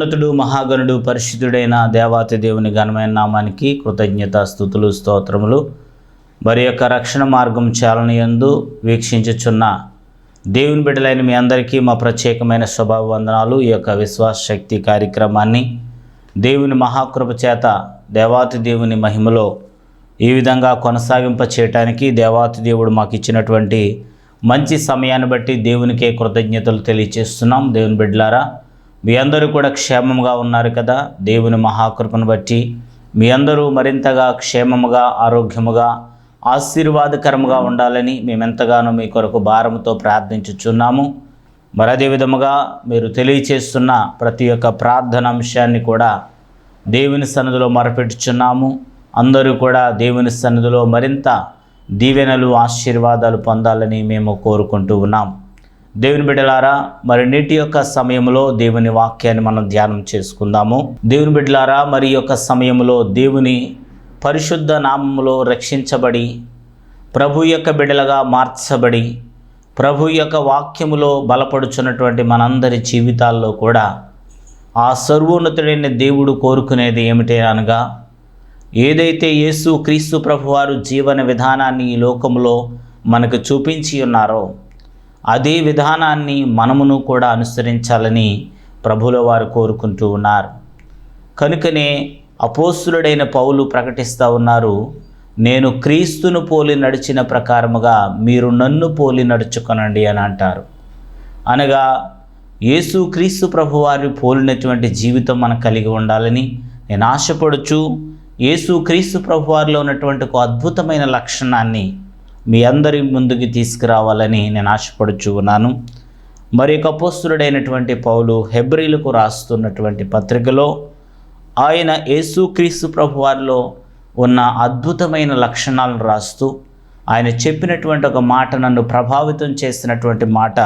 మహోన్నతుడు మహాగణుడు పరిశుద్ధుడైన దేవాతి దేవుని ఘనమైన నామానికి కృతజ్ఞత స్థుతులు స్తోత్రములు. మరి యొక్క రక్షణ మార్గం చాలనయందు వీక్షించుచున్న దేవుని బిడ్డలైన మీ అందరికీ మా ప్రత్యేకమైన స్వభావ వందనాలు ఈ యొక్క విశ్వాస శక్తి కార్యక్రమాన్ని దేవుని మహాకృప చేత దేవాతి దేవుని మహిమలో ఈ విధంగా కొనసాగింప చేయటానికి దేవాతి దేవుడు మాకు ఇచ్చినటువంటి మంచి సమయాన్ని బట్టి దేవునికే కృతజ్ఞతలు తెలియచేస్తున్నాం. దేవుని బిడ్డలారా మీ అందరూ కూడా క్షేమంగా ఉన్నారు కదా? దేవుని మహాకృపను బట్టి. మీ అందరూ మరింతగా క్షేమముగా ఆరోగ్యముగా ఆశీర్వాదకరముగా ఉండాలని మేమెంతగానో మీ కొరకు భారంతో ప్రార్థించుచున్నాము. మరి అదేవిధముగా మీరు తెలియచేస్తున్న ప్రతి ఒక్క ప్రార్థన అంశాన్ని కూడా దేవుని సన్నిధిలో మరపెట్టుచున్నాము. అందరూ కూడా దేవుని సన్నిధిలో మరింత దీవెనలు ఆశీర్వాదాలు పొందాలని మేము కోరుకుంటూ ఉన్నాం. దేవుని బిడ్డలారా మరి నీటి యొక్క సమయంలో దేవుని వాక్యాన్ని మనం ధ్యానం చేసుకుందాము. దేవుని బిడ్డలారా మరి యొక్క సమయంలో దేవుని పరిశుద్ధ నామములో రక్షించబడి ప్రభు యొక్క బిడ్డలుగా మార్చబడి ప్రభు యొక్క వాక్యములో బలపడుచున్నటువంటి మనందరి జీవితాల్లో కూడా ఆ సర్వోన్నతుడైన దేవుడు కోరుకునేది ఏమిటి అనగా ఏదైతే యేసు క్రీస్తు ప్రభువారు జీవన విధానాన్ని ఈ లోకంలో మనకు చూపించి ఉన్నారో అదే విధానాన్ని మనమును కూడా అనుసరించాలని ప్రభుల వారు కోరుకుంటూ ఉన్నారు. కనుకనే అపోస్తులుడైన పౌలు ప్రకటిస్తూ ఉన్నారు నేను క్రీస్తును పోలి నడిచిన ప్రకారముగా మీరు నన్ను పోలి నడుచుకొనండి అని అంటారు. అనగా యేసు క్రీస్తు ప్రభువారి పోలినటువంటి జీవితం మనం కలిగి ఉండాలని నేను ఆశపడుచు యేసు క్రీస్తు ప్రభువారిలో ఉన్నటువంటి ఒక అద్భుతమైన లక్షణాన్ని మీ అందరి ముందుకు తీసుకురావాలని నేను ఆశపడుచు ఉన్నాను. మరి యొక్క అపోస్తుడైనటువంటి పౌలు హెబ్రిలకు రాస్తున్నటువంటి పత్రికలో ఆయన యేసుక్రీస్తు ప్రభువారిలో ఉన్న అద్భుతమైన లక్షణాలను రాస్తూ ఆయన చెప్పినటువంటి ఒక మాట నన్ను ప్రభావితం చేసినటువంటి మాట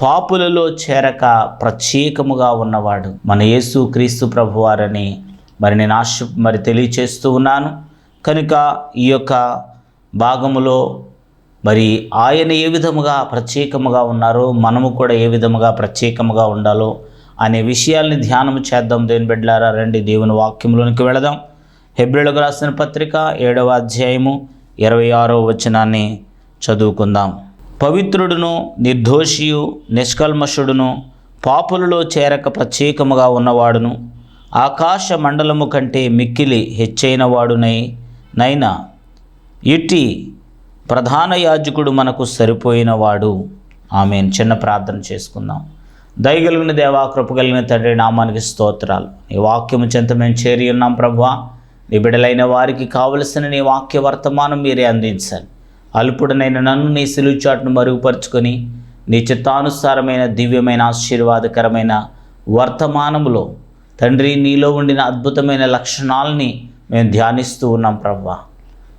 పాపులలో చేరక ప్రత్యేకముగా ఉన్నవాడు మన యేసు క్రీస్తు ప్రభువారని మరి నేను ఆశ మరి తెలియచేస్తూ ఉన్నాను. కనుక ఈ యొక్క భాగములో మరి ఆయన ఏ విధముగా ప్రత్యేకముగా ఉన్నారో మనము కూడా ఏ విధముగా ప్రత్యేకముగా ఉండాలో అనే విషయాల్ని ధ్యానం చేద్దాం. దేని బిడ్డలారా రండి దేవుని వాక్యంలోనికి వెళదాం. హెబ్రిలకు రాసిన పత్రిక ఏడవ అధ్యాయము ఇరవై ఆరో వచనాన్ని చదువుకుందాం. పవిత్రుడును నిర్దోషియు నిష్కల్మషుడును పాపులలో చేరక ప్రత్యేకముగా ఉన్నవాడును ఆకాశ మండలము కంటే మిక్కిలి హెచ్చైన వాడునై నైనా ఇట్టి ప్రధాన యాజకుడు మనకు సరిపోయినవాడు. ఆమె చిన్న ప్రార్థన చేసుకుందాం. దయగలిగిన దేవా కృపగలిగిన తండ్రి నామానికి స్తోత్రాలు. నీ వాక్యము చెంత మేము చేరి ఉన్నాం ప్రభా నీ బిడలైన వారికి కావలసిన నీ వాక్య వర్తమానం మీరే అందించాలి. అల్పుడనైన నన్ను నీ సిలుచాటును మరుగుపరుచుకొని నీ చిత్తానుసారమైన దివ్యమైన ఆశీర్వాదకరమైన వర్తమానములో తండ్రి నీలో ఉండిన అద్భుతమైన లక్షణాలని మేము ధ్యానిస్తూ ఉన్నాం ప్రభా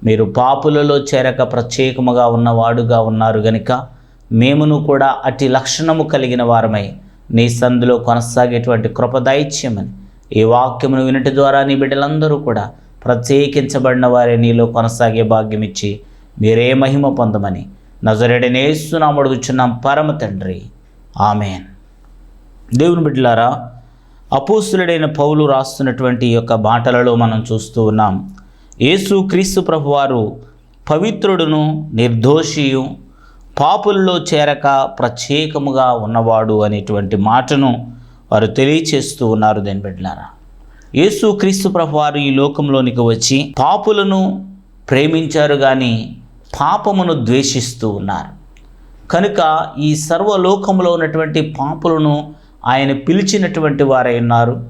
మీరు పాపులలో చేరక ప్రత్యేకముగా ఉన్నవాడుగా ఉన్నారు గనుక మేమును కూడా అట్టి లక్షణము కలిగిన వారమై నీ సందులో కొనసాగేటువంటి కృపదైత్యమని ఈ వాక్యమును వినటి ద్వారా నీ బిడ్డలందరూ కూడా ప్రత్యేకించబడిన వారే నీలో కొనసాగే భాగ్యం ఇచ్చి మీరే మహిమ పొందమని నజరేడనేస్తున్నాం అడుగుచున్నాం పరమ తండ్రి. ఆమెన్. దేవుని బిడ్డలారా అపోస్తులుడైన పౌలు రాస్తున్నటువంటి ఈ యొక్క మాటలలో మనం చూస్తూ ఉన్నాం యేసు క్రీస్తు ప్రభువారు పవిత్రుడును నిర్దోషియు పాపుల్లో చేరక ప్రత్యేకముగా ఉన్నవాడు అనేటువంటి మాటను వారు తెలియచేస్తూ ఉన్నారు దేని బిడ్డలారా. యేసు క్రీస్తు ప్రభువారు ఈ లోకంలోనికి వచ్చి పాపులను ప్రేమించారు కానీ పాపమును ద్వేషిస్తూ ఉన్నారు. కనుక ఈ సర్వలోకంలో ఉన్నటువంటి పాపులను ఆయన పిలిచినటువంటి వారై ఉన్నారు.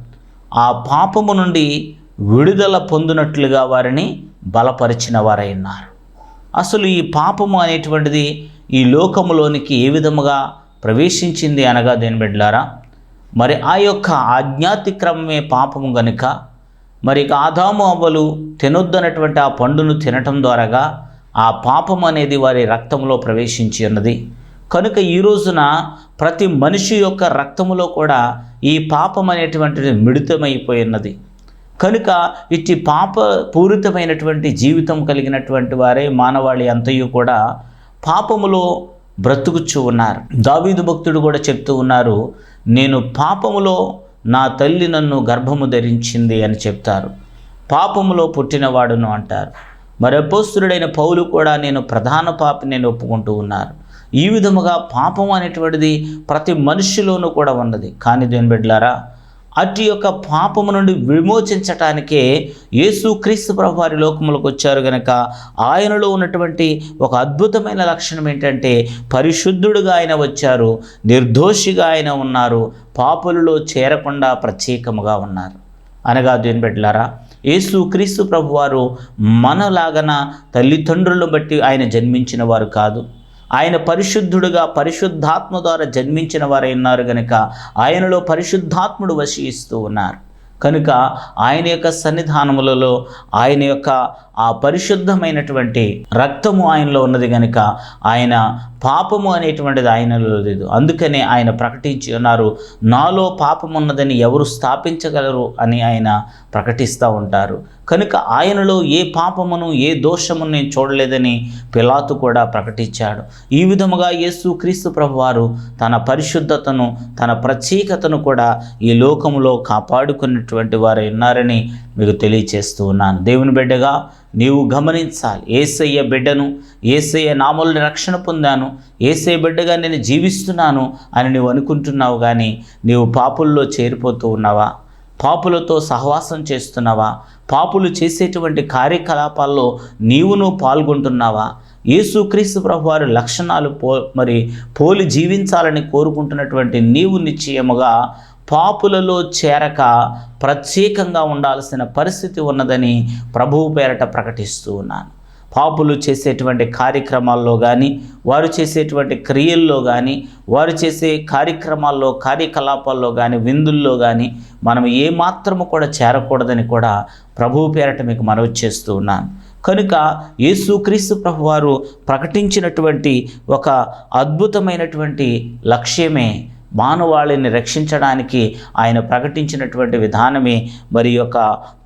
ఆ పాపము నుండి విడుదల పొందినట్లుగా వారిని బలపరిచిన వారై ఉన్నారు. అసలు ఈ పాపము అనేటువంటిది ఈ లోకములోనికి ఏ విధముగా ప్రవేశించింది అనగా దేని బిడ్డారా మరి ఆ యొక్క ఆజ్ఞాతిక్రమమే పాపము గనుక మరి ఆదాము అవ్వలు తినొద్దనటువంటి ఆ పండును తినటం ద్వారాగా ఆ పాపం అనేది వారి రక్తంలో ప్రవేశించి ఉన్నది. కనుక ఈ రోజున ప్రతి మనిషి యొక్క రక్తములో కూడా ఈ పాపం అనేటువంటిది మిళితమైపోయి ఉన్నది. కనుక ఇట్టి పాప పూరితమైనటువంటి జీవితం కలిగినటువంటి వారే మానవాళి అంతయు కూడా పాపములో బ్రతుకుచ్చు ఉన్నారు. దావీదు భక్తుడు కూడా చెప్తూ ఉన్నారు నేను పాపములో నా తల్లి నన్ను గర్భము ధరించింది అని చెప్తారు. పాపములో పుట్టినవాడును అంటారు. మరి అపోస్తుడైన పౌలు కూడా నేను ప్రధాన పాపి నేను ఒప్పుకుంటూ ఉన్నారు. ఈ విధముగా పాపం అనేటువంటిది ప్రతి మనిషిలోనూ కూడా ఉన్నది. కానీ దేని బిడ్డలారా అటు యొక్క పాపము నుండి విమోచించటానికే యేసు క్రీస్తు ప్రభువారి లోకములకు వచ్చారు గనక. ఆయనలో ఉన్నటువంటి ఒక అద్భుతమైన లక్షణం ఏంటంటే పరిశుద్ధుడుగా ఆయన వచ్చారు నిర్దోషిగా ఆయన ఉన్నారు పాపులలో చేరకుండా ప్రత్యేకముగా ఉన్నారు. అనగా దేని బిడ్డలారా యేసు క్రీస్తు ప్రభువారు మనలాగన తల్లిదండ్రులను బట్టి ఆయన జన్మించిన వారు కాదు. ఆయన పరిశుద్ధుడుగా పరిశుద్ధాత్మ ద్వారా జన్మించిన వారై ఉన్నారు గనుక ఆయనలో పరిశుద్ధాత్ముడు వశిస్తూ ఉన్నారు. కనుక ఆయన యొక్క సన్నిధానములలో ఆయన యొక్క ఆ పరిశుద్ధమైనటువంటి రక్తము ఆయనలో ఉన్నది కనుక ఆయన పాపము అనేటువంటిది ఆయనలో లేదు. అందుకనే ఆయన ప్రకటించి ఉన్నారు నాలో పాపం ఉన్నదని ఎవరు స్థాపించగలరు? అని ఆయన ప్రకటిస్తూ ఉంటారు. కనుక ఆయనలో ఏ పాపమును ఏ దోషమును నేను చూడలేదని పిలాతు కూడా ప్రకటించాడు. ఈ విధముగా యేసు క్రీస్తు ప్రభువారు తన పరిశుద్ధతను తన ప్రత్యేకతను కూడా ఈ లోకములో కాపాడుకున్నటువంటి వారు ఉన్నారని మీకు తెలియచేస్తూ ఉన్నాను. దేవుని బిడ్డగా నీవు గమనించాలి. ఏసయ్య బిడ్డను ఏసయ్య నామల్ని రక్షణ పొందాను. ఏసయ్య బిడ్డగా నేను జీవిస్తున్నాను అని నువ్వు అనుకుంటున్నావు కానీ నీవు పాపుల్లో చేరిపోతూ ఉన్నావా? పాపులతో సహవాసం చేస్తున్నావా? పాపులు చేసేటువంటి కార్యకలాపాల్లో నీవును పాల్గొంటున్నావా? యేసుక్రీస్తు ప్రభు వారి లక్షణాలు పో మరి పోలి జీవించాలని కోరుకుంటున్నటువంటి నీవు నిశ్చయముగా పాపులలో చేరక ప్రత్యేకంగా ఉండాల్సిన పరిస్థితి ఉన్నదని ప్రభువు పేరట ప్రకటిస్తూ ఉన్నాను. పాపులు చేసేటువంటి కార్యక్రమాల్లో కానీ వారు చేసేటువంటి క్రియల్లో కానీ వారు చేసే కార్యక్రమాల్లో కార్యకలాపాల్లో కానీ విందుల్లో కానీ మనం ఏమాత్రము కూడా చేరకూడదని కూడా ప్రభువు పేరట మీకు మనవి చేస్తూ ఉన్నాను. కనుక యేసుక్రీస్తు ప్రభువారు ప్రకటించినటువంటి ఒక అద్భుతమైనటువంటి లక్ష్యమే మానవాళిని రక్షించడానికి ఆయన ప్రకటించినటువంటి విధానమే మరి యొక్క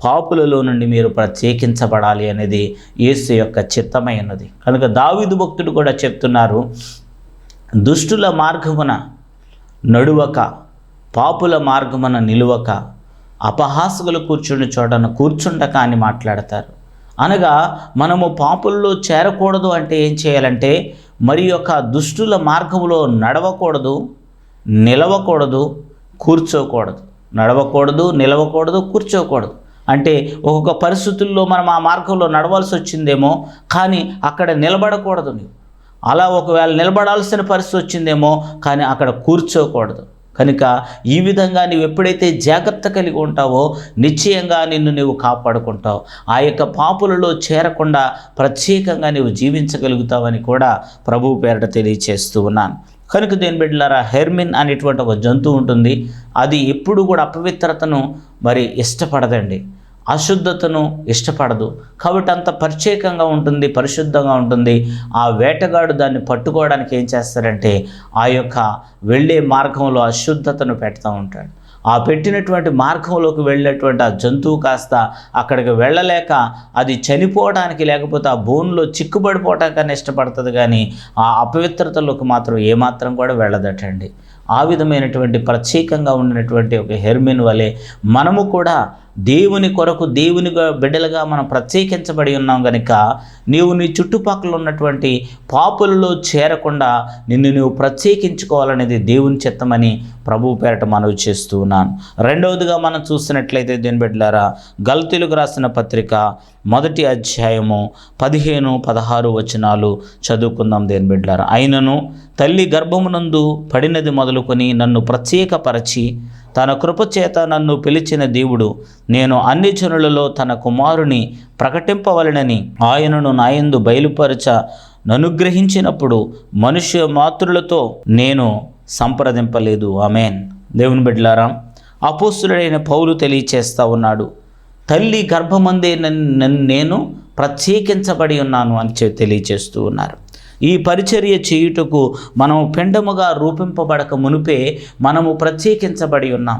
పాపులలో నుండి మీరు ప్రత్యేకించబడాలి అనేది యేసు యొక్క చిత్తమై ఉన్నది. కనుక దావిదు భక్తుడు కూడా చెప్తున్నారు దుష్టుల మార్గమున నడువక పాపుల మార్గమున నిలువక అపహాసుకులు కూర్చుని చోటన కూర్చుండక అని మాట్లాడతారు. అనగా మనము పాపుల్లో చేరకూడదు అంటే ఏం చేయాలంటే మరి యొక్క దుష్టుల మార్గంలో నడవకూడదు నిలవకూడదు కూర్చోకూడదు. నడవకూడదు నిలవకూడదు కూర్చోకూడదు. అంటే ఒక్కొక్క పరిస్థితుల్లో మనం ఆ మార్గంలో నడవాల్సి వచ్చిందేమో కానీ అక్కడ నిలబడకూడదు నువ్వు అలా ఒకవేళ నిలబడాల్సిన పరిస్థితి వచ్చిందేమో కానీ అక్కడ కూర్చోకూడదు. కనుక ఈ విధంగా నువ్వు ఎప్పుడైతే జాగ్రత్త కలిగి ఉంటావో నిశ్చయంగా నిన్ను నీవు కాపాడుకుంటావు. ఆ యొక్క పాపులలో చేరకుండా ప్రత్యేకంగా నీవు జీవించగలుగుతావని కూడా ప్రభువు పేరట తెలియచేస్తూ ఉన్నాను. కనుక దేని బిడ్డలారా హెర్మిన్ అనేటువంటి ఒక జంతువు ఉంటుంది. అది ఎప్పుడు కూడా అపవిత్రతను మరి ఇష్టపడదండి. అశుద్ధతను ఇష్టపడదు. కాబట్టి అంత ప్రత్యేకంగా ఉంటుంది పరిశుద్ధంగా ఉంటుంది. ఆ వేటగాడు దాన్ని పట్టుకోవడానికి ఏం చేస్తారంటే ఆ యొక్క వెళ్ళే మార్గంలో అశుద్ధతను పెడతా ఉంటాడు. ఆ పెట్టినటువంటి మార్గంలోకి వెళ్ళినటువంటి ఆ జంతువు కాస్త అక్కడికి వెళ్ళలేక అది చనిపోవడానికి లేకపోతే ఆ బోన్లో చిక్కుబడిపోవటానికన్నా ఇష్టపడుతుంది కానీ ఆ అపవిత్రతలోకి మాత్రం ఏమాత్రం కూడా వెళ్ళదటండి. ఆ విధమైనటువంటి ప్రత్యేకంగా ఉన్నటువంటి ఒక హెర్మిన్ వలె మనము కూడా దేవుని కొరకు దేవునిగా బిడ్డలుగా మనం ప్రత్యేకించబడి ఉన్నాం కనుక నీవు నీ చుట్టుపక్కల ఉన్నటువంటి పాపులలో చేరకుండా నిన్ను నువ్వు ప్రత్యేకించుకోవాలనేది దేవుని చిత్తమని ప్రభు పేరట మనవి చేస్తూ ఉన్నాను. రెండవదిగా మనం చూసినట్లయితే దీని బిడ్డలారా గల్తీలకు రాసిన పత్రిక మొదటి అధ్యాయము పదిహేను పదహారు వచనాలు చదువుకుందాం దేని బిడ్డలారా. అయినను తల్లి గర్భమునందు పడినది మొదలుకొని నన్ను ప్రత్యేకపరచి తన కృపచేత నన్ను పిలిచిన దేవుడు నేను అన్ని జనులలో తన కుమారుని ప్రకటింపవలనని ఆయనను నాయందు బయలుపరచ ననుగ్రహించినప్పుడు మనుష్య మాతృలతో నేను సంప్రదింపలేదు. ఆమెన్. దేవుని బిడ్డలారా అపోస్తుడైన పౌలు తెలియచేస్తా ఉన్నాడు. తల్లి గర్భమందే నన్ను నేను ప్రత్యేకించబడి ఉన్నాను అని తెలియచేస్తూ ఉన్నారు. ఈ పరిచర్య చేయుటకు మనము పెండముగా రూపింపబడక మునిపే మనము ప్రత్యేకించబడి ఉన్నాం.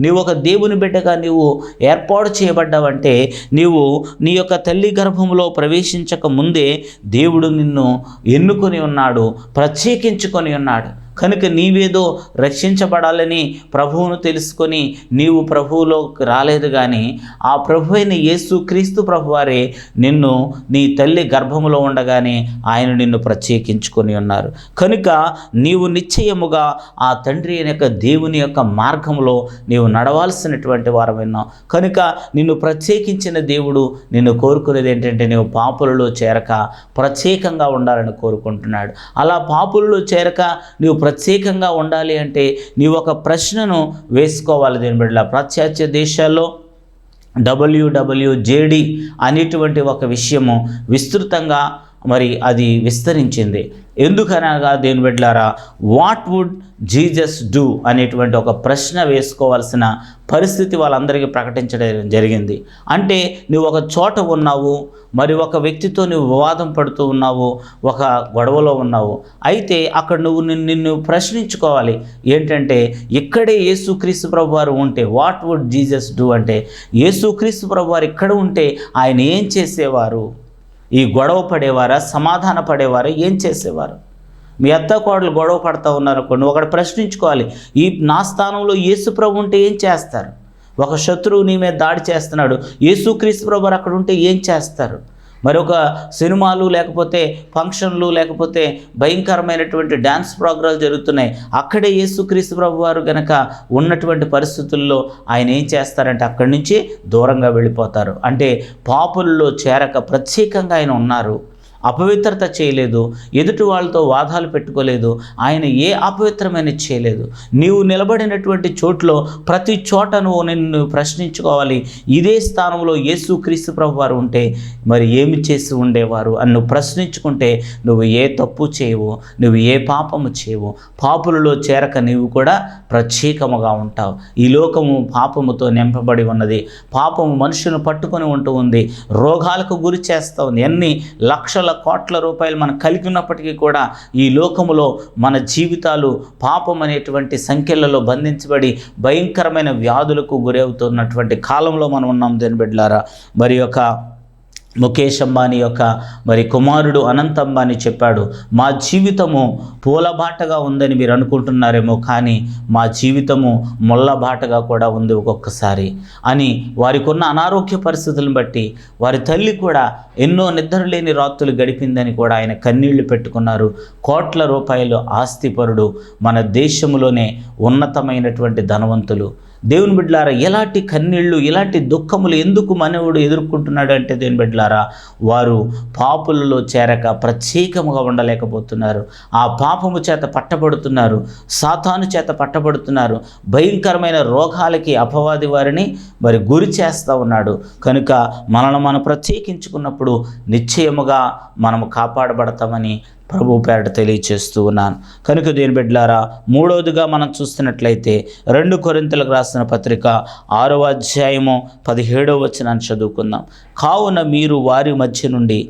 నీవు ఒక దేవుని బిడ్డగా నీవు ఏర్పాటు చేయబడ్డావంటే నీవు నీ యొక్క తల్లి గర్భంలో ప్రవేశించక ముందే దేవుడు నిన్ను ఎన్నుకొని ఉన్నాడు ప్రత్యేకించుకొని ఉన్నాడు. కనుక నీవేదో రక్షించబడాలని ప్రభువును తెలుసుకొని నీవు ప్రభువులో రాలేదు కానీ ఆ ప్రభు అయిన యేసు క్రీస్తు ప్రభువారే నిన్ను నీ తల్లి గర్భములో ఉండగానే ఆయన నిన్ను ప్రత్యేకించుకొని ఉన్నారు. కనుక నీవు నిశ్చయముగా ఆ తండ్రి అయిన యొక్క దేవుని యొక్క మార్గంలో నీవు నడవాల్సినటువంటి వారం విన్నావు కనుక నిన్ను ప్రత్యేకించిన దేవుడు నిన్ను కోరుకునేది ఏంటంటే నీవు పాపులలో చేరక ప్రత్యేకంగా ఉండాలని కోరుకుంటున్నాడు. అలా పాపులలో చేరక నీవు ప్రత్యేకంగా ఉండాలి అంటే నీవు ఒక ప్రశ్నను వేసుకోవాలి దీని బిడ్డ పాశ్చాత్య దేశాల్లో డబ్ల్యూడబ్ల్యూజేడి అనేటువంటి ఒక విషయము విస్తృతంగా మరి అది విస్తరించింది. ఎందుకనగా దేని బిడ్డలారా వాట్ వుడ్ జీజస్ డూ అనేటువంటి ఒక ప్రశ్న వేసుకోవాల్సిన పరిస్థితి వాళ్ళందరికీ ప్రకటించడం జరిగింది. అంటే నువ్వు ఒక చోట ఉన్నావు మరి ఒక వ్యక్తితో నువ్వు వివాదం పడుతూ ఉన్నావు ఒక గొడవలో ఉన్నావు. అయితే అక్కడ నువ్వు నిన్ను నిన్ను ప్రశ్నించుకోవాలి. ఏంటంటే ఇక్కడే యేసుక్రీస్తు ప్రభు వారు ఉంటే వాట్ వుడ్ జీజస్ డూ అంటే యేసుక్రీస్తు ప్రభు వారు ఇక్కడ ఉంటే ఆయన ఏం చేసేవారు? ఈ గొడవ పడేవారా? సమాధాన పడేవారా? ఏం చేసేవారు? మీ అత్త కోడలు గొడవ పడతా ఉన్నారు కొన్ని ఒకటి ప్రశ్నించుకోవాలి ఈ నా స్థానంలో యేసు ప్రభు ఉంటే ఏం చేస్తారు? ఒక శత్రువు నీ మీద దాడి చేస్తున్నాడు యేసుక్రీస్తు ప్రభు అక్కడ ఉంటే ఏం చేస్తారు? మరొక సినిమాలు లేకపోతే ఫంక్షన్లు లేకపోతే భయంకరమైనటువంటి డ్యాన్స్ ప్రోగ్రాలు జరుగుతున్నాయి. అక్కడే యేసుక్రీస్తు ప్రభు వారు గనక ఉన్నటువంటి పరిస్థితుల్లో ఆయన ఏం చేస్తారంటే అక్కడి నుంచి దూరంగా వెళ్ళిపోతారు. అంటే పాపుల్లో చేరక ప్రత్యేకంగా ఆయన ఉన్నారు. అపవిత్రత చేయలేదు ఎదుటి వాళ్ళతో వాదాలు పెట్టుకోలేదు ఆయన ఏ అపవిత్రమైన చేయలేదు. నీవు నిలబడినటువంటి చోట్లో ప్రతి చోట నువ్వు నిన్ను ప్రశ్నించుకోవాలి. ఇదే స్థానంలో యేసు క్రీస్తు ప్రభు వారు ఉంటే మరి ఏమి చేసి ఉండేవారు? అని నువ్వు ప్రశ్నించుకుంటే నువ్వు ఏ తప్పు చేయవు నువ్వు ఏ పాపము చేయవు. పాపులలో చేరక నీవు కూడా ప్రత్యేకముగా ఉంటావు. ఈ లోకము పాపముతో నింపబడి ఉన్నది. పాపము మనుషులను పట్టుకొని ఉంటూ ఉంది. రోగాలకు గురి చేస్తూ ఉంది. ఎన్ని లక్షల కోట్ల రూపాయలు మనం కలిగి ఉన్నప్పటికీ కూడా ఈ లోకములో మన జీవితాలు పాపం అనేటువంటి సంఖ్యలలో బంధించబడి భయంకరమైన వ్యాధులకు గురవుతున్నటువంటి కాలంలో మనం ఉన్నాం దేని బిడ్డలారా. మరి యొక్క ముఖేష్ అంబానీ యొక్క మరి కుమారుడు అనంత్ అంబానీ చెప్పాడు మా జీవితము పూలబాటగా ఉందని మీరు అనుకుంటున్నారేమో కానీ మా జీవితము మొల్లబాటగా కూడా ఉంది ఒక్కొక్కసారి అని వారికి ఉన్న అనారోగ్య పరిస్థితులను బట్టి వారి తల్లి కూడా ఎన్నో నిద్రలేని రాత్రులు గడిపిందని కూడా ఆయన కన్నీళ్ళు పెట్టుకున్నారు. కోట్ల రూపాయలు ఆస్తిపరుడు మన దేశంలోనే ఉన్నతమైనటువంటి ధనవంతులు. దేవుని బిడ్డలారా ఎలాంటి కన్నీళ్ళు ఇలాంటి దుఃఖములు ఎందుకు మనవుడు ఎదుర్కొంటున్నాడు అంటే దేవుని బిడ్డలారా వారు పాపులలో చేరక ప్రత్యేకముగా ఉండలేకపోతున్నారు. ఆ పాపము చేత పట్టబడుతున్నారు సాతాను చేత పట్టబడుతున్నారు భయంకరమైన రోగాలకి అపవాది వారిని మరి గురి చేస్తూ ఉన్నాడు. కనుక మనల్ని మనం ప్రత్యేకించుకున్నప్పుడు నిశ్చయముగా మనము కాపాడబడతామని ప్రభు పేరట తెలియచేస్తూ ఉన్నాను. కనుక దీని బిడ్డలారా మూడవదిగా మనం చూస్తున్నట్లయితే రెండు కొరింతలకు రాసిన పత్రిక ఆరవ అధ్యాయము పదిహేడవ వచనాన్ని చదువుకుందాం. కావున మీరు వారి మధ్య నుండి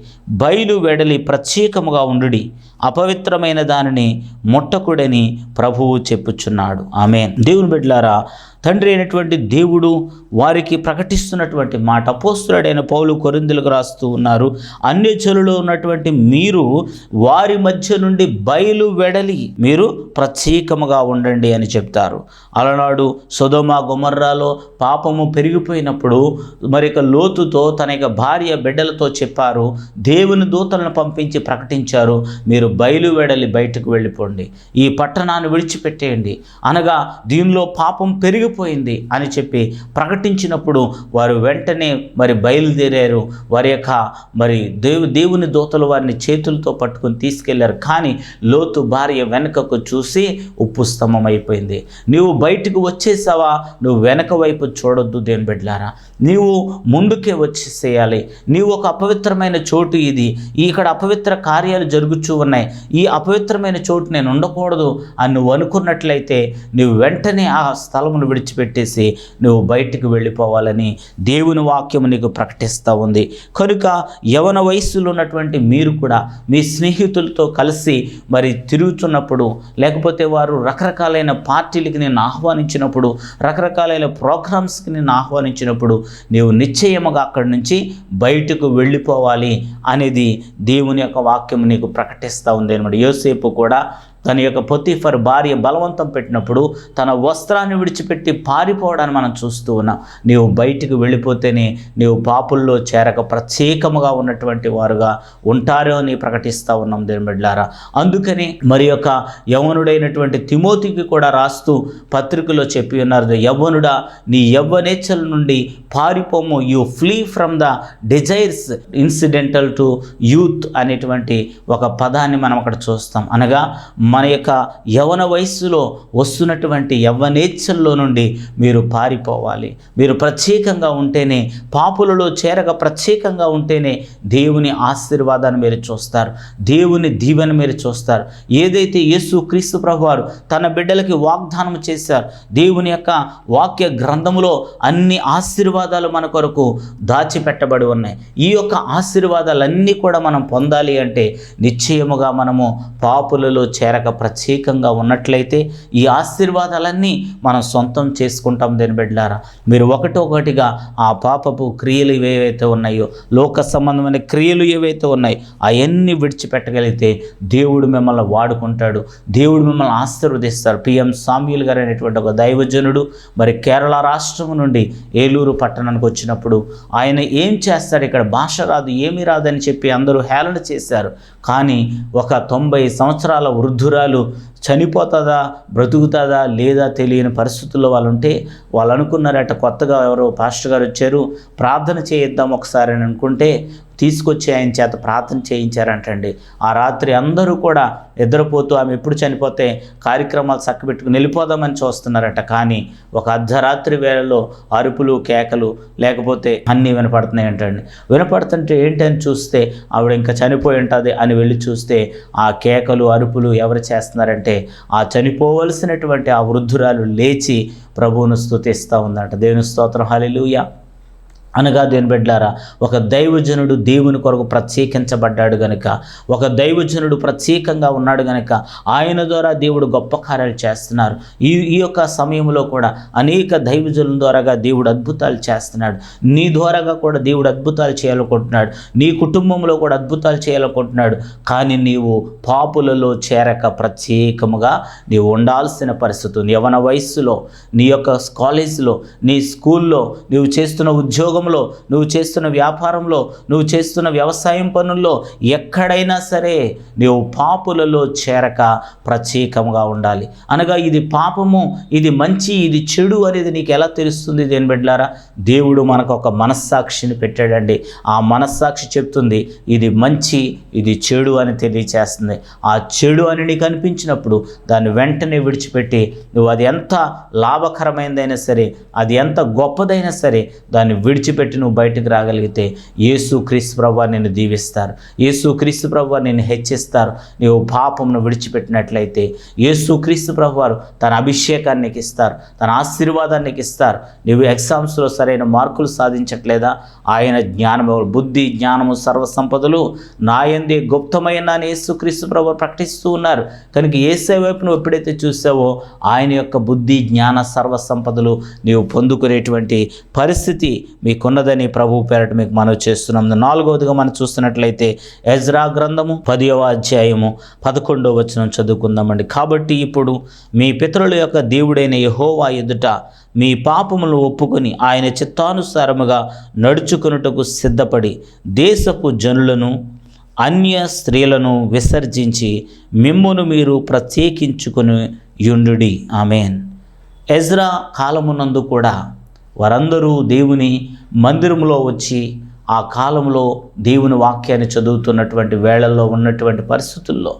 బయలు వెడలి ప్రత్యేకముగా ఉండి అపవిత్రమైన దానిని ముట్టకుడని ప్రభువు చెప్పుచున్నాడు. ఆమె దేవుని బిడ్డలారా తండ్రి అయినటువంటి దేవుడు వారికి ప్రకటిస్తున్నటువంటి మాట అపోస్తుడైన పౌలు కొరిందులకు రాస్తూ ఉన్నారు. అన్యజనులో ఉన్నటువంటి మీరు వారి మధ్య నుండి బయలు వెడలి మీరు ప్రత్యేకముగా ఉండండి అని చెప్తారు. అలనాడు సుధమ గుమర్రాలో పాపము పెరిగిపోయినప్పుడు మరి లోతుతో తన యొక్క భార్య బిడ్డలతో చెప్పారు. దేవుని దూతలను పంపించి ప్రకటించారు. మీరు బయలు వెడలి బయటకు వెళ్ళిపోండి. ఈ పట్టణాన్ని విడిచిపెట్టేయండి. అనగా దీనిలో పాపం పెరిగిపోయింది అని చెప్పి ప్రకటించినప్పుడు వారు వెంటనే మరి బయలుదేరారు. వారి యొక్క మరి దేవు దేవుని దూతలు వారిని చేతులతో పట్టుకొని తీసుకెళ్ళారు. కానీ లోతు భార్య వెనుకకు చూసి ఉప్పు స్తంభం అయిపోయింది నీవు బయటకు వచ్చేసావా? నువ్వు వెనక వైపు చూడొద్దు దేని బిడ్డలారా. నీవు ముందుకే వచ్చేసేయాలి. నీవు ఒక అపవిత్రమైన చోటు ఇది. ఇక్కడ అపవిత్ర కార్యాలు జరుగుచూ ఉన్నాయి. ఈ అపవిత్రమైన చోటు నేను ఉండకూడదు అని నువ్వు అనుకున్నట్లయితే నువ్వు వెంటనే ఆ స్థలమును విడిచిపెట్టేసి నువ్వు బయటికి వెళ్ళిపోవాలని దేవుని వాక్యము నీకు ప్రకటిస్తూ ఉంది. కనుక యవన వయస్సులో ఉన్నటువంటి మీరు కూడా మీ స్నేహితులతో కలిసి మరి తిరుగుతున్నప్పుడు లేకపోతే వారు రకరకాలైన పార్టీలకి నేను ఆహ్వానించినప్పుడు రకరకాలైన ప్రోగ్రామ్స్కి నేను ఆహ్వానించినప్పుడు నీవు నిశ్చయముగా అక్కడి నుంచి బయటకు వెళ్ళిపోవాలి అనేది దేవుని యొక్క వాక్యం నీకు ప్రకటిస్తా ఉంది అనమాట యోసేపు కూడా తన యొక్క పొతిఫర్ భార్య బలవంతం పెట్టినప్పుడు తన వస్త్రాన్ని విడిచిపెట్టి పారిపోవడాన్ని మనం చూస్తూ ఉన్నాం. నీవు బయటికి వెళ్ళిపోతేనే నీవు పాపుల్లో చేరక ప్రత్యేకముగా ఉన్నటువంటి వారుగా ఉంటారో అని ప్రకటిస్తూ ఉన్నాం దేని బిడ్డారా అందుకని మరి యొక్క యవనుడైనటువంటి తిమోతికి కూడా రాస్తూ పత్రికలో చెప్పి ఉన్నారు యవ్వనుడా నీ యవ్వనేచ్చల నుండి పారిపోము. You flee from the desires incidental to youth అనేటువంటి ఒక పదాన్ని మనం అక్కడ చూస్తాం. అనగా మన యొక్క యవన వయస్సులో వస్తున్నటువంటి యవ్వనేచ్ఛల్లో నుండి మీరు పారిపోవాలి. మీరు ప్రత్యేకంగా ఉంటేనే పాపులలో చేరక ప్రత్యేకంగా ఉంటేనే దేవుని ఆశీర్వాదాన్ని మీరు చూస్తారు. దేవుని దీవెన మీరు చూస్తారు. ఏదైతే యేసు క్రీస్తు ప్రభు వారు తన బిడ్డలకి వాగ్దానం చేశారు దేవుని యొక్క వాక్య గ్రంథములో అన్ని ఆశీర్వాదాలు మన కొరకు దాచిపెట్టబడి ఉన్నాయి. ఈ యొక్క ఆశీర్వాదాలన్నీ కూడా మనం పొందాలి అంటే నిశ్చయముగా మనము పాపులలో చేరక ప్రత్యేకంగా ఉన్నట్లయితే ఈ ఆశీర్వాదాలన్నీ మనం సొంతం చేసుకుంటాం దేని బిడ్డారా మీరు ఒకటొకటిగా ఆ పాపపు క్రియలు ఏవైతే ఉన్నాయో లోక సంబంధమైన క్రియలు ఏవైతే ఉన్నాయో అవన్నీ విడిచిపెట్టగలిగితే దేవుడు మిమ్మల్ని వాడుకుంటాడు. దేవుడు మిమ్మల్ని ఆశీర్వదిస్తారు పిఎం సామ్యుల్ గారు అనేటువంటి ఒక దైవజనుడు మరి కేరళ రాష్ట్రం నుండి ఏలూరు పట్టణానికి వచ్చినప్పుడు ఆయన ఏం చేస్తాడు? ఇక్కడ భాష రాదు ఏమీ రాదని చెప్పి అందరూ హేళన చేశారు. కానీ ఒక తొంభై సంవత్సరాల వృద్ధురాలు చనిపోతుందా బ్రతుకుతుందా లేదా తెలియని పరిస్థితుల్లో వాళ్ళు ఉంటే వాళ్ళు అనుకున్నారట కొత్తగా ఎవరో పాస్టర్ గారు వచ్చారు ప్రార్థన చేయిద్దాం ఒకసారి అని అనుకుంటే తీసుకొచ్చి ఆయన చేత ప్రార్థన చేయించారంటండి. ఆ రాత్రి అందరూ కూడా నిద్రపోతూ ఆమె ఎప్పుడు చనిపోతే కార్యక్రమాలు చక్కబెట్టుకుని వెళ్ళిపోదామని చూస్తున్నారట. కానీ ఒక అర్ధరాత్రి వేళలో అరుపులు కేకలు లేకపోతే అన్నీ వినపడుతున్నాయి అంటండి వినపడుతుంటే ఏంటని చూస్తే ఆవిడ ఇంకా చనిపోయి ఉంటుంది అని వెళ్ళి చూస్తే ఆ కేకలు అరుపులు ఎవరు చేస్తున్నారంటే ఆ చనిపోవలసినటువంటి ఆ వృద్ధురాలు లేచి ప్రభువును స్థుతిస్తూ ఉందంట. దేవుని స్తోత్రం. హాలిలుయా అనగా దేని బిడ్డారా ఒక దైవజనుడు దేవుని కొరకు ప్రత్యేకించబడ్డాడు గనుక ఒక దైవజనుడు ప్రత్యేకంగా ఉన్నాడు గనుక ఆయన ద్వారా దేవుడు గొప్ప కార్యాలు చేస్తున్నారు. ఈ ఈ యొక్క సమయంలో కూడా అనేక దైవజనుల ద్వారాగా దేవుడు అద్భుతాలు చేస్తున్నాడు. నీ ద్వారాగా కూడా దేవుడు అద్భుతాలు చేయాలనుకుంటున్నాడు. నీ కుటుంబంలో కూడా అద్భుతాలు చేయాలనుకుంటున్నాడు. కానీ నీవు పాపులలో చేరక ప్రత్యేకముగా నీవు ఉండాల్సిన పరిస్థితి ఉంది. యవన వయస్సులో నీ యొక్క కాలేజీలో నీ స్కూల్లో నీవు చేస్తున్న ఉద్యోగం ఉద్యోగంలో నువ్వు చేస్తున్న వ్యాపారంలో నువ్వు చేస్తున్న వ్యవసాయం పనుల్లో ఎక్కడైనా సరే నువ్వు పాపులలో చేరక ప్రత్యేకంగా ఉండాలి. అనగా ఇది పాపము ఇది మంచి ఇది చెడు అనేది నీకు ఎలా తెలుస్తుంది దేని బిడ్డారా దేవుడు మనకు ఒక మనస్సాక్షిని పెట్టాడండి. ఆ మనస్సాక్షి చెప్తుంది ఇది మంచి ఇది చెడు అని తెలియచేస్తుంది. ఆ చెడు అని నీకు అనిపించినప్పుడు దాన్ని వెంటనే విడిచిపెట్టి నువ్వు అది ఎంత లాభకరమైనదైనా సరే అది ఎంత గొప్పదైనా సరే దాన్ని విడిచి విడిచిపెట్టి నువ్వు బయటకు రాగలిగితే యేసు క్రీస్తు ప్రభు నిన్ను దీవిస్తారు. యేసు క్రీస్తు ప్రభు నిన్ను హెచ్చిస్తారు. నీవు పాపమును విడిచిపెట్టినట్లయితే యేసు క్రీస్తు ప్రభు వారు తన అభిషేకాన్ని నీకు ఇస్తారు తన ఆశీర్వాదాన్ని ఇస్తారు నువ్వు ఎగ్జామ్స్లో సరైన మార్కులు సాధించట్లేదా? ఆయన జ్ఞానము బుద్ధి జ్ఞానము సర్వసంపదలు నాయందే గుప్తమైన అని యేసుక్రీస్తు ప్రభు ప్రకటిస్తూ ఉన్నారు. కనుక ఏసే వైపు నువ్వు ఎప్పుడైతే చూసావో ఆయన యొక్క బుద్ధి జ్ఞాన సర్వ సంపదలు నీవు పొందుకునేటువంటి పరిస్థితి మీ మీకున్నదని ప్రభు పేరట మీకు మనవి చేస్తున్నాం. నాలుగవదిగా మనం చూస్తున్నట్లయితే ఎజ్రా గ్రంథము పదియవ అధ్యాయము పదకొండవ వచనం చదువుకుందామండి. కాబట్టి ఇప్పుడు మీ పితరుల యొక్క దేవుడైన యహోవా ఎదుట మీ పాపములు ఒప్పుకొని ఆయన చిత్తానుసారముగా నడుచుకున్నటకు సిద్ధపడి దేశపు జనులను అన్య స్త్రీలను విసర్జించి మిమ్మును మీరు ప్రత్యేకించుకుని యుండుడి ఆమెన్. ఎజ్రా కాలమునందు కూడా వారందరూ దేవుని మందిరంలో వచ్చి ఆ కాలంలో దేవుని వాక్యాన్ని చదువుతున్నటువంటి వేళల్లో ఉన్నటువంటి పరిస్థితుల్లో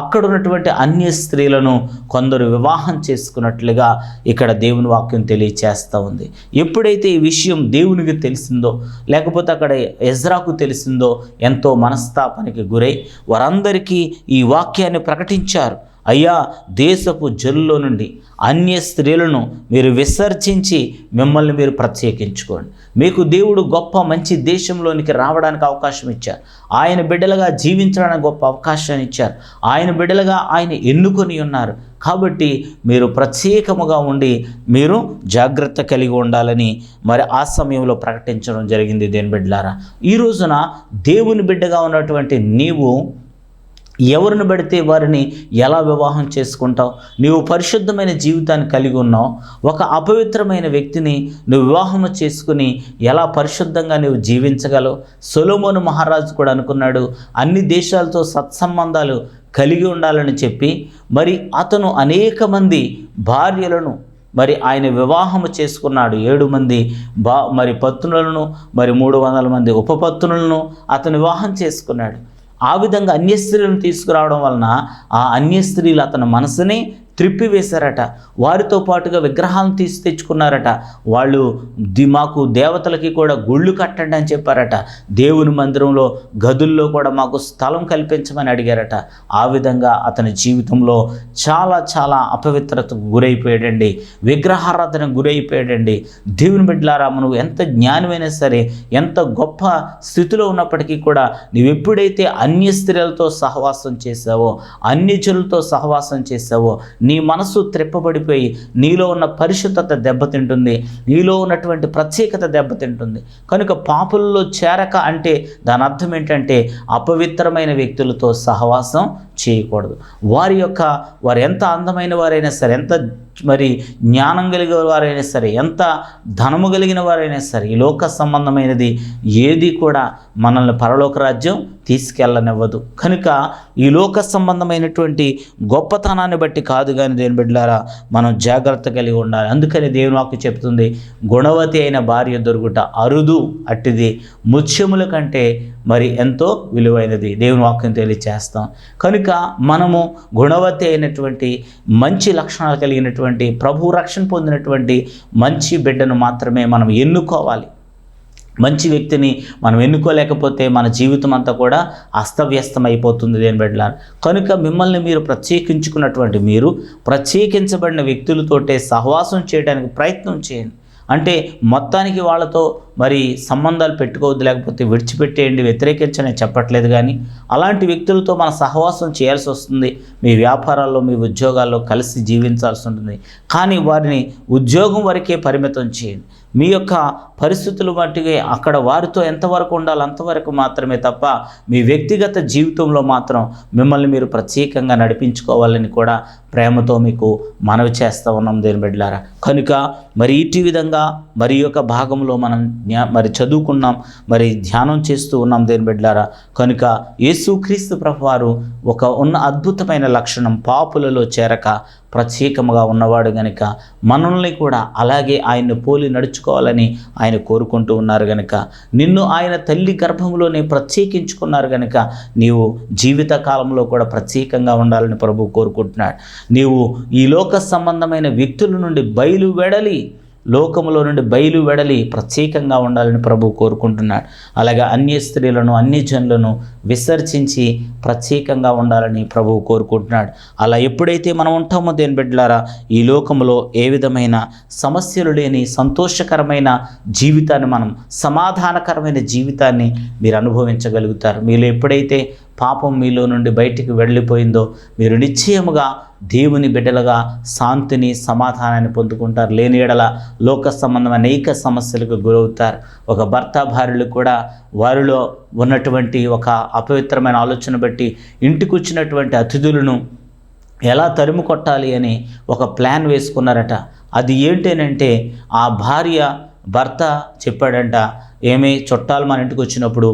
అక్కడ ఉన్నటువంటి అన్య స్త్రీలను కొందరు వివాహం చేసుకున్నట్లుగా ఇక్కడ దేవుని వాక్యం తెలియచేస్తూ ఉంది. ఎప్పుడైతే ఈ విషయం దేవునికి తెలిసిందో లేకపోతే అక్కడ ఎజ్రాకు తెలిసిందో ఎంతో మనస్తాపానికి గురై వారందరికీ ఈ వాక్యాన్ని ప్రకటించారు. అయ్యా దేశపు జల్లులో నుండి అన్య స్త్రీలను మీరు విసర్జించి మిమ్మల్ని మీరు ప్రత్యేకించుకోండి. మీకు దేవుడు గొప్ప మంచి దేశంలోనికి రావడానికి అవకాశం ఇచ్చారు. ఆయన బిడ్డలుగా జీవించడానికి గొప్ప అవకాశాన్ని ఇచ్చారు. ఆయన బిడ్డలుగా ఆయన ఎన్నుకొని ఉన్నారు. కాబట్టి మీరు ప్రత్యేకముగా ఉండి మీరు జాగ్రత్త కలిగి ఉండాలని మరి ఆ సమయంలో ప్రకటించడం జరిగింది దేని బిడ్డలారా. ఈ రోజున దేవుని బిడ్డగా ఉన్నటువంటి నీవు ఎవరిని పడితే వారిని ఎలా వివాహం చేసుకుంటావు? నీవు పరిశుద్ధమైన జీవితాన్ని కలిగి ఉన్నావు. ఒక అపవిత్రమైన వ్యక్తిని నువ్వు వివాహం చేసుకుని ఎలా పరిశుద్ధంగా నువ్వు జీవించగలవు? సొలోమోను మహారాజు కూడా అనుకున్నాడు అన్ని దేశాలతో సత్సంబంధాలు కలిగి ఉండాలని చెప్పి మరి అతను అనేక మంది భార్యలను మరి ఆయన వివాహము చేసుకున్నాడు. ఏడు మంది బా మరి పత్నులను మరి మూడు వందల మంది ఉపపత్నులను అతను వివాహం చేసుకున్నాడు. ఆ విధంగా అన్య స్త్రీలను తీసుకురావడం వలన ఆ అన్య స్త్రీలు అతని మనసుని త్రిప్పివేశారట. వారితో పాటుగా విగ్రహాలను తీసి తెచ్చుకున్నారట. వాళ్ళు ది మాకు దేవతలకి కూడా గుళ్ళు కట్టండి అని చెప్పారట. దేవుని మందిరంలో గదుల్లో కూడా మాకు స్థలం కల్పించమని అడిగారట. ఆ విధంగా అతని జీవితంలో చాలా చాలా అపవిత్రతకు గురైపోయాడండి. విగ్రహారాధనకు గురైపోయాడండి. దేవుని బిడ్డలారా నువ్వు ఎంత జ్ఞానమైనా సరే ఎంత గొప్ప స్థితిలో ఉన్నప్పటికీ కూడా నువ్వు ఎప్పుడైతే అన్య స్త్రీలతో సహవాసం చేసావో అన్యజనులతో సహవాసం చేసావో నీ మనసు త్రిప్పబడిపోయి నీలో ఉన్న పరిశుద్ధత దెబ్బతింటుంది. నీలో ఉన్నటువంటి ప్రత్యేకత దెబ్బతింటుంది. కనుక పాపుల్లో చేరక అంటే దాని అర్థం ఏంటంటే అపవిత్రమైన వ్యక్తులతో సహవాసం చేయకూడదు. వారి యొక్క వారు ఎంత అందమైన వారైనా సరే ఎంత మరి జ్ఞానం కలిగిన వారైనా సరే ఎంత ధనము కలిగిన వారైనా సరే ఈ లోక సంబంధమైనది ఏది కూడా మనల్ని పరలోక రాజ్యం తీసుకెళ్ళనివ్వదు. కనుక ఈ లోక సంబంధమైనటువంటి గొప్పతనాన్ని బట్టి కాదు కానీ దేని బిడ్డలారా మనం జాగ్రత్త కలిగి ఉండాలి. అందుకని దేవుని వాక్కు చెప్తుంది గుణవతి అయిన భార్య దొరుకుట అరుదు అట్టిది ముత్యముల కంటే మరి ఎంతో విలువైనది. దేవుని వాక్యం తెలియచేస్తాం. కనుక మనము గుణవతి అయినటువంటి మంచి లక్షణాలు కలిగినటువంటి ప్రభు రక్షణ పొందినటువంటి మంచి బిడ్డను మాత్రమే మనం ఎన్నుకోవాలి. మంచి వ్యక్తిని మనం ఎన్నుకోలేకపోతే మన జీవితం అంతా కూడా అస్తవ్యస్తం అయిపోతుంది దేని బిడ్డలా కనుక మిమ్మల్ని మీరు ప్రత్యేకించుకున్నటువంటి మీరు ప్రత్యేకించబడిన వ్యక్తులతోటే సహవాసం చేయడానికి ప్రయత్నం చేయండి. అంటే మొత్తానికి వాళ్ళతో మరి సంబంధాలు పెట్టుకోవద్దు లేకపోతే విడిచిపెట్టేయండి వ్యతిరేకించని చెప్పట్లేదు కానీ అలాంటి వ్యక్తులతో మన సహవాసం చేయాల్సి వస్తుంది. మీ వ్యాపారాల్లో మీ ఉద్యోగాల్లో కలిసి జీవించాల్సి ఉంటుంది. కానీ వారిని ఉద్యోగం వరకే పరిమితం చేయండి. మీ యొక్క పరిస్థితులు బట్టి అక్కడ వారితో ఎంతవరకు ఉండాలో అంతవరకు మాత్రమే తప్ప మీ వ్యక్తిగత జీవితంలో మాత్రం మిమ్మల్ని మీరు ప్రత్యేకంగా నడిపించుకోవాలని కూడా ప్రేమతో మీకు మనవి చేస్తూ ఉన్నాం దేని బిడ్డలారా. కనుక మరి ఇటు విధంగా మరి యొక్క భాగంలో మనం జ్ఞా- మరి చదువుకున్నాం మరి ధ్యానం చేస్తూ ఉన్నాం దేని బిడ్డలారా. కనుక యేసుక్రీస్తు ప్రభు వారు ఒక ఉన్న అద్భుతమైన లక్షణం పాపులలో చేరక ప్రత్యేకముగా ఉన్నవాడు కనుక మనల్ని కూడా అలాగే ఆయన్ని పోలి నడుచుకోవాలని ఆయన కోరుకుంటూ ఉన్నారు గనుక. నిన్ను ఆయన తల్లి గర్భంలోనే ప్రత్యేకించుకున్నారు గనుక నీవు జీవిత కాలంలో కూడా ప్రత్యేకంగా ఉండాలని ప్రభు కోరుకుంటున్నాడు. నీవు ఈ లోక సంబంధమైన వ్యక్తుల నుండి బయలు వెడలి లోకములో నుండి బయలు వెడలి ప్రత్యేకంగా ఉండాలని ప్రభు కోరుకుంటున్నాడు. అలాగే అన్య స్త్రీలను అన్ని జనులను విసర్జించి ప్రత్యేకంగా ఉండాలని ప్రభువు కోరుకుంటున్నాడు. అలా ఎప్పుడైతే మనం ఉంటామో దేని బిడ్డలారా ఈ లోకములో ఏ విధమైన సమస్యలు లేని సంతోషకరమైన జీవితాన్ని మనం సమాధానకరమైన జీవితాన్ని మీరు అనుభవించగలుగుతారు. మీలో ఎప్పుడైతే పాపం మీలో నుండి బయటికి వెళ్ళిపోయిందో మీరు నిశ్చయముగా దేవుని బిడ్డలుగా శాంతిని సమాధానాన్ని పొందుకుంటారు. లేని ఎడల లోక సంబంధం అనేక సమస్యలకు గురవుతారు. ఒక భర్త భార్యలు కూడా వారిలో ఉన్నటువంటి ఒక అపవిత్రమైన ఆలోచన బట్టి ఇంటికి వచ్చినటువంటి అతిథులను ఎలా తరిమి కొట్టాలి అని ఒక ప్లాన్ వేసుకున్నారట. అది ఏంటేనంటే ఆ భార్య భర్త చెప్పాడంట ఏమి చుట్టాలు మన ఇంటికి వచ్చినప్పుడు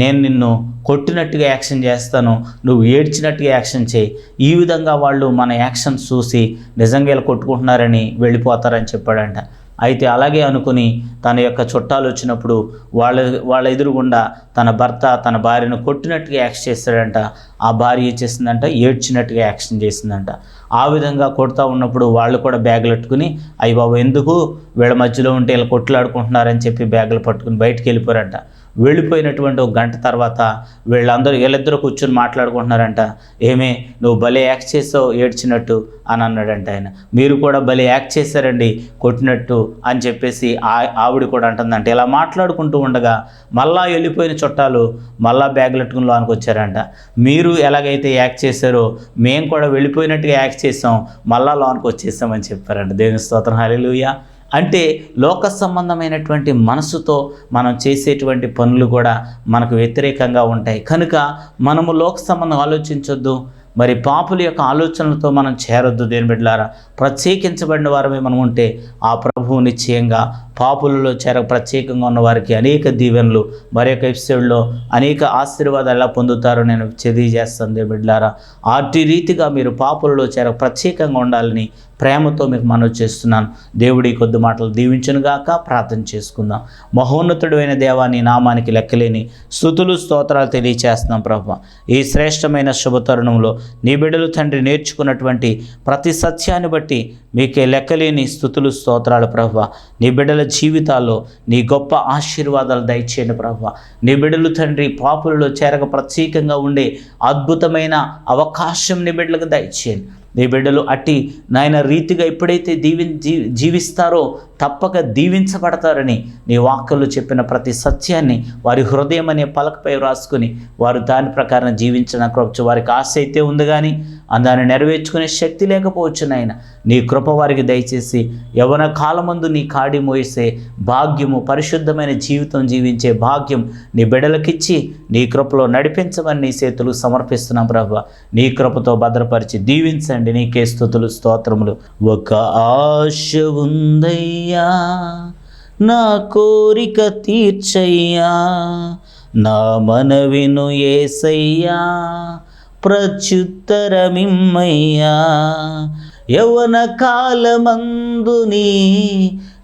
నేను నిన్ను కొట్టినట్టుగా యాక్షన్ చేస్తాను నువ్వు ఏడ్చినట్టుగా యాక్షన్ చేయి. ఈ విధంగా వాళ్ళు మన యాక్షన్ చూసి నిజంగా ఇలా కొట్టుకుంటున్నారని వెళ్ళిపోతారని చెప్పాడంట. అయితే అలాగే అనుకుని తన యొక్క చుట్టాలు వచ్చినప్పుడు వాళ్ళ వాళ్ళ ఎదురుగుండా తన భర్త తన భార్యను కొట్టినట్టుగా యాక్షన్ చేస్తాడంట. ఆ భార్య ఏం చేసిందంట? ఏడ్చినట్టుగా యాక్షన్ చేసిందంట. ఆ విధంగా కొడతా ఉన్నప్పుడు వాళ్ళు కూడా బ్యాగులు పట్టుకుని అయ్యి బాబు ఎందుకు వీళ్ళ మధ్యలో ఉంటే వీళ్ళు కొట్లాడుకుంటున్నారని చెప్పి బ్యాగులు పట్టుకుని బయటికి వెళ్ళిపోయారంట. వెళ్ళిపోయినటువంటి ఒక గంట తర్వాత వీళ్ళందరూ వీళ్ళిద్దరూ కూర్చొని మాట్లాడుకుంటున్నారంట ఏమే నువ్వు భలే యాక్ట్ చేసావు ఏడ్చినట్టు అని అన్నాడంట ఆయన. మీరు కూడా భలే యాక్ట్ చేశారండి కొట్టినట్టు అని చెప్పేసి ఆ- ఆవిడ కూడా అంటుందంట. ఇలా మాట్లాడుకుంటూ ఉండగా మళ్ళా వెళ్ళిపోయిన చుట్టాలు మళ్ళా బ్యాగ్లెట్టుకుని లోనికి వచ్చారంట. మీరు ఎలాగైతే యాక్ట్ చేశారో మేము కూడా వెళ్ళిపోయినట్టుగా యాక్ట్ చేసాం మళ్ళా లోనికి వచ్చేసామని చెప్పారంట. దేవుని స్తోత్రం. హల్లెలూయా. అంటే లోక సంబంధమైనటువంటి మనసుతో మనం చేసేటువంటి పనులు కూడా మనకు వ్యతిరేకంగా ఉంటాయి. కనుక మనము లోక సంబంధం ఆలోచించొద్దు. మరి పాపుల యొక్క ఆలోచనలతో మనం చేరొద్దు దేని బిడ్డలారా. ప్రత్యేకించబడిన వారమే మనం ఉంటే ఆ ప్రభువు నిశ్చయంగా పాపులలో చేర ప్రత్యేకంగా ఉన్న వారికి అనేక దీవెనలు మరి యొక్క ఎపిసోడ్లో అనేక ఆశీర్వాదాలు ఎలా పొందుతారో నేను తెలియజేస్తాను దేని బిడ్డలారా. అటు రీతిగా మీరు పాపులలో చేర ప్రత్యేకంగా ఉండాలని ప్రేమతో మీకు మనవి చేస్తున్నాను. దేవుడి కొద్ది మాటలు దీవించునుగాక ప్రార్థన చేసుకుందాం. మహోన్నతుడు అయిన దేవాని నామానికి లెక్కలేని స్థుతులు స్తోత్రాలు తెలియచేస్తున్నాం ప్రభు. ఈ శ్రేష్టమైన శుభతరుణంలో నీ బిడ్డలు తండ్రి నేర్చుకున్నటువంటి ప్రతి సత్యాన్ని బట్టి మీకే లెక్కలేని స్థుతులు స్తోత్రాలు ప్రభు. నీ బిడ్డల జీవితాల్లో నీ గొప్ప ఆశీర్వాదాలు దయచేయండి ప్రభు. నీ బిడ్డలు తండ్రి పాపులలో చేరక ప్రత్యేకంగా ఉండే అద్భుతమైన అవకాశం నీ బిడ్డలకు దయచేయండి. నీ బిడ్డలు అట్టి నాయన రీతిగా ఎప్పుడైతే దీవి జీ జీవిస్తారో తప్పక దీవించబడతారని నీ వాక్కులు చెప్పిన ప్రతి సత్యాన్ని వారి హృదయం అనే పలకపై రాసుకుని వారు దాని ప్రకారం జీవించిన కృపచు వారికి ఆశ అయితే ఉంది కానీ దాన్ని నెరవేర్చుకునే శక్తి లేకపోవచ్చు నాయన. నీ కృప వారికి దయచేసి యవన కాలమందు నీ కాడి మోయిసే భాగ్యము పరిశుద్ధమైన జీవితం జీవించే భాగ్యం నీ బిడలకిచ్చి నీ కృపలో నడిపించమని నీ చేతులు సమర్పిస్తున్నాం ప్రభు. నీ కృపతో భద్రపరిచి దీవించండి. నీకే స్థుతులు స్తోత్రములు. ఒక ఆశ తీర్చయ్యా నా కోరిక తీర్చయ్యా. నా మనవిను ఏసయ్యా ప్రత్యుత్తరమిమ్మయ్యా. యవన కాలమందుని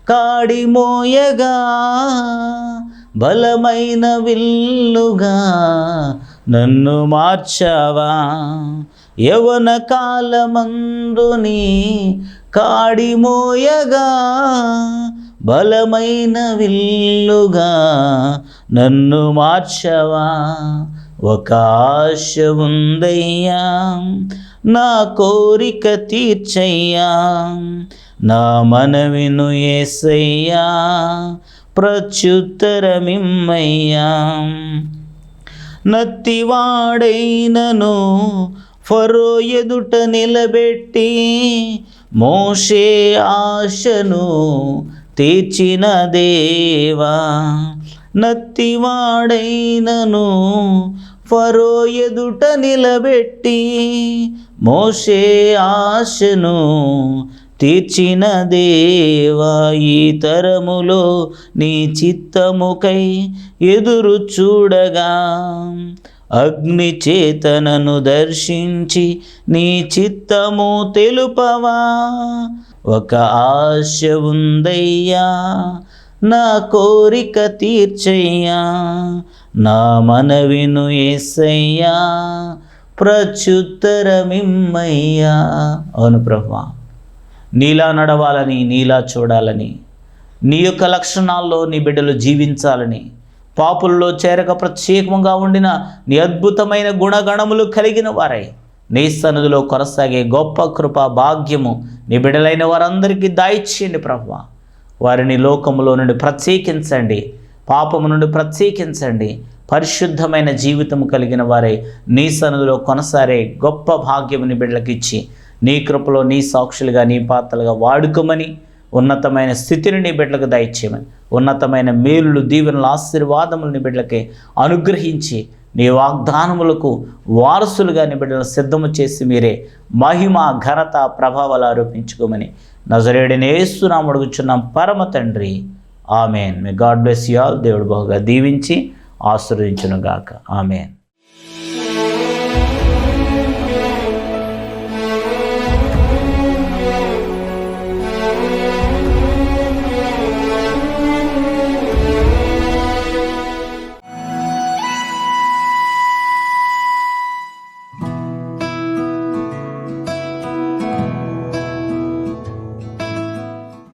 కాడిమోయగా బలమైన విల్లుగా నన్ను మార్చావా? యవన కాలమందుని కాడిమోయగా బలమైన విల్లుగా నన్ను మార్చవా? ఒక ఆశ ఉందయ్యా నా కోరిక తీర్చయ్యా నా మనవిను ఏసయ్యా ప్రత్యుత్తరమిమ్మయ్యా. నత్తివాడైనను ఫరో ఎదుట నిలబెట్టి మోషే ఆశను తీర్చిన దేవా నత్తివాడైనను ఫరో ఎదుట నిలబెట్టి మోషే ఆశను తీర్చిన దేవా ఈ తరములో నీ చిత్తముకై ఎదురు చూడగా అగ్నిచేతనను దర్శించి నీ చిత్తము తెలుపవా? ఒక ఆశ ఉందయ్యా నా కోరిక తీర్చయ్యా నా మనవిను ఎస్సయ్యా ప్రత్యుత్తరమిమ్మయ్యా. అవును ప్రభా నీలా నడవాలని నీలా చూడాలని నీ యొక్క లక్షణాల్లో నీ బిడ్డలు జీవించాలని పాపుల్లో చేరక ప్రత్యేకంగా ఉండిన నీ అద్భుతమైన గుణగణములు కలిగిన వారై. నీ సన్నిధిలో కొనసాగే గొప్ప కృప భాగ్యము నీ బిడలైన వారందరికీ దాయిచ్చేయండి ప్రభు వారిని లోకములో నుండి ప్రత్యేకించండి పాపము నుండి ప్రత్యేకించండి పరిశుద్ధమైన జీవితం కలిగిన వారే నీ సన్నిధిలో కొనసారే గొప్ప భాగ్యముని బిడ్డలకిచ్చి బిడ్డలకు ఇచ్చి నీ కృపలో నీ సాక్షులుగా నీ పాత్రలుగా వాడుకోమని ఉన్నతమైన స్థితిని నీ బిడ్డలకు దయచేయమని ఉన్నతమైన మేలులు దీవెనలు ఆశీర్వాదములు నీ బిడ్డలకి అనుగ్రహించి నీ వాగ్దానములకు వారసులుగా నీ బిడ్డలను సిద్ధము చేసి మీరే మహిమ ఘనత ప్రభావాలు ఆరోపించుకోమని నజరేడిని ఏస్తున్నాం అడుగుచున్నాం. పరమ తండ్రి amen. May God bless you all దేవుడు బహుగా దీవించి ఆశీర్వదించును గాక ఆమెన్.